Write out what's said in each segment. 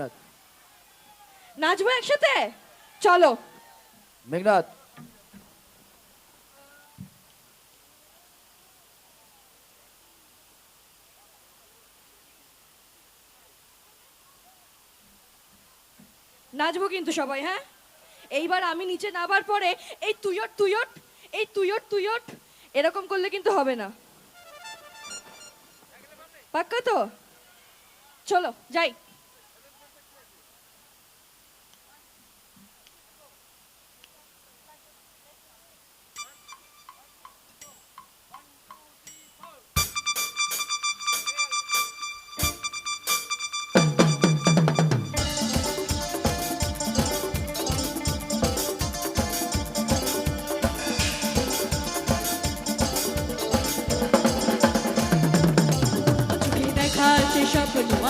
মেঘনাথ। নাচবো একসাথে? চলো। মেঘনাথ। নাচবো কিন্তু সবাই হ্যাঁ? এইবার আমি নিচে নামার পরে এই তুইয়ট তুইয়ট এই তুইয়ট তুইয়ট এরকম করলে কিন্তু হবে না। পাক্কা তো? চলো যাই।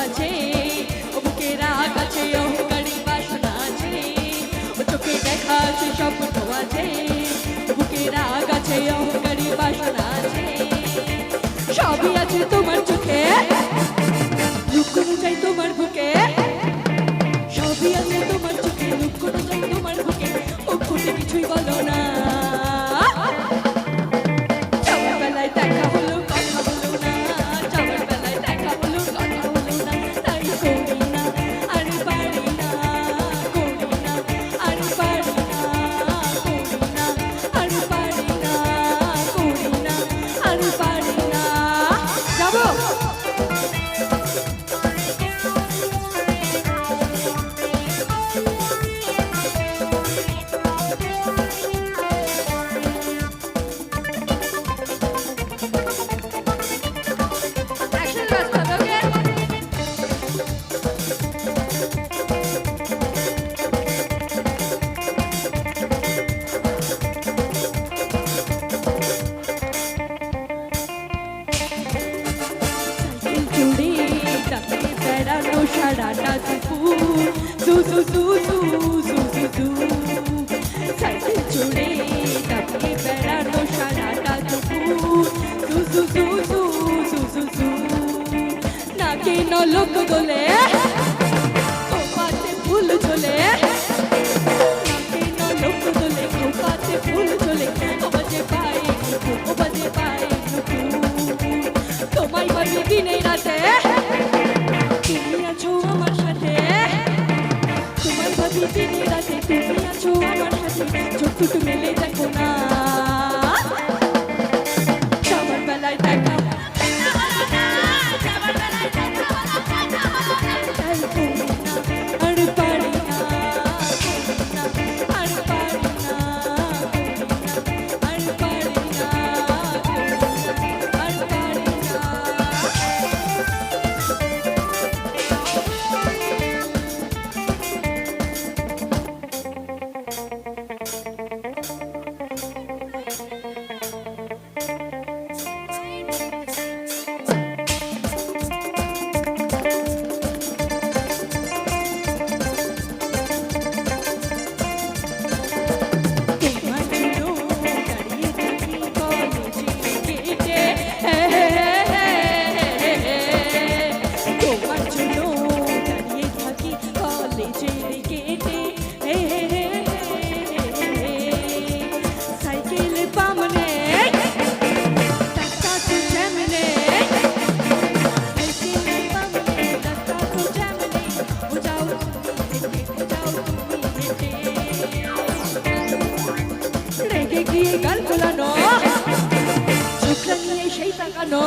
আছে ও বুকের আকাছে অহংকারী বাসনা আছে ও চোখে দেখা যে স্বপ্ন আছে ও বুকের আকাছে অহংকারী বাসনা আছে সবই আছে তোমার চোখে লুকোনো চাই তোমার বুকে সবই আছে তোমার চোখে লুকোনো চাই তোমার বুকে ও কিছুই বলো নলক দোলে খোপাতে ফুল নাকে নলক দোলে খোপাতে ফুল ও বাজে ও বাজে নুপুর। তোমায় পাবি দিনে রাতে, তুমি আছো আমার সাথে। তোমায় ভাবি দিনে রাতে, তুমি আছো আমার সাথে। চোখ মেলে দেখো না। গিয়ে গাল খোলানো চোখটা নিয়ে সেই তাকানো।